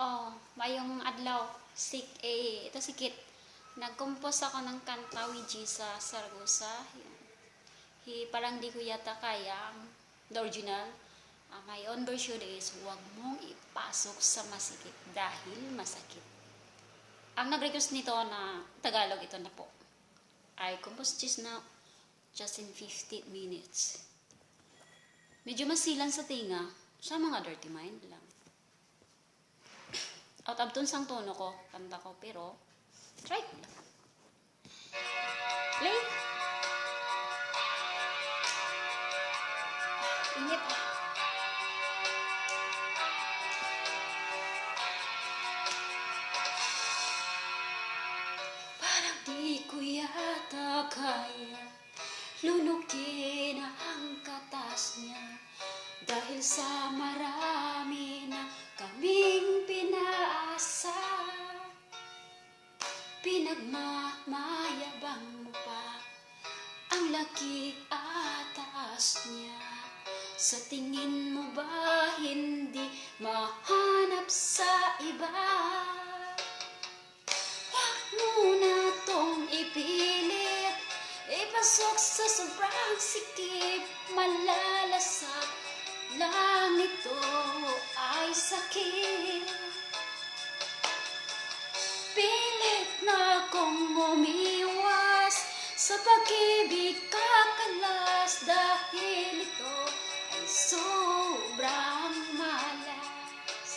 Oh, mayong adlaw. Sik, eh, ito si Kit. Nag-compose ako ng kanta with Jesus Saragosa. Yun. Hi, parang di ko yata kaya the original. Ah, my own version is, huwag mong ipasok sa masikip dahil masakit. Ang nag-request nito na Tagalog, ito na po. I composed just now, just in 50 minutes. Medyo masilan sa tinga, sa mga dirty mind lang. Out of tune sang tono ko, kanta ko, pero try ko lang. Play! Init ah. Parang di ko yata kaya Lunukin ang katas niya Dahil sa marami Ang laki at taas niya. Sa tingin mo ba hindi mahanap sa iba? Huwag mo na tong ipilit. Ipasok sa sobrang sikip. Malalasak lang ito ay sakit Sa pag-ibig kakalas Dahil ito ay sobrang malas.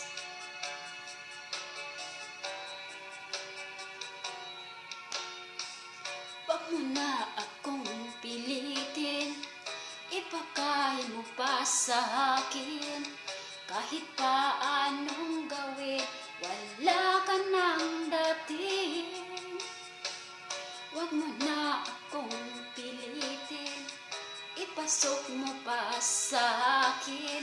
Wag mo na akong pilitin Ipakain mo pa sa akin. Kahit pa Ipasok mo pa sa akin.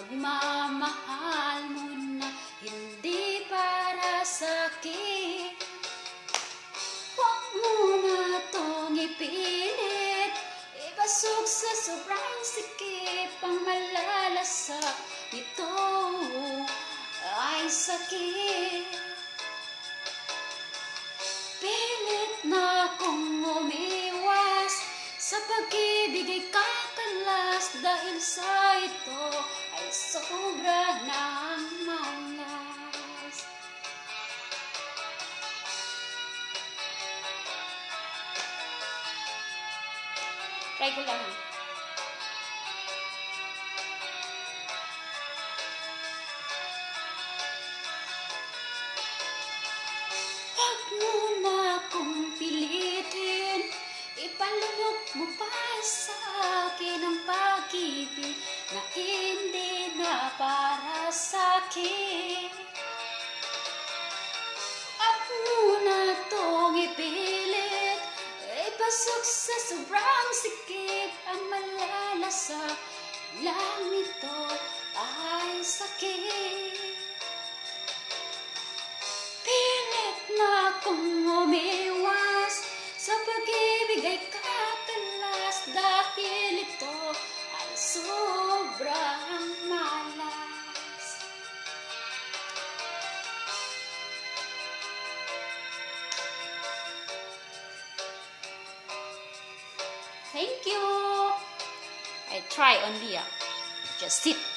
Pagmamahal mo na Hindi para sa akin. Huwag mo na tong ipilit. Ipasok sa sobrang sikip Ang malalasak Ito ay sakit Sa pag-ibig ay kakalas Dahil sa ito ay sobra ng malas Try ko lang. Huwag mo Ipalunok mo pa sa akin ang pag-ibig Na hindi na para sa akin. Huwag mo na tong ipilit Ipasok sa sobrang sikip Ang malalasak lang nito ay sakit Thank you. I try only ah. Just sit.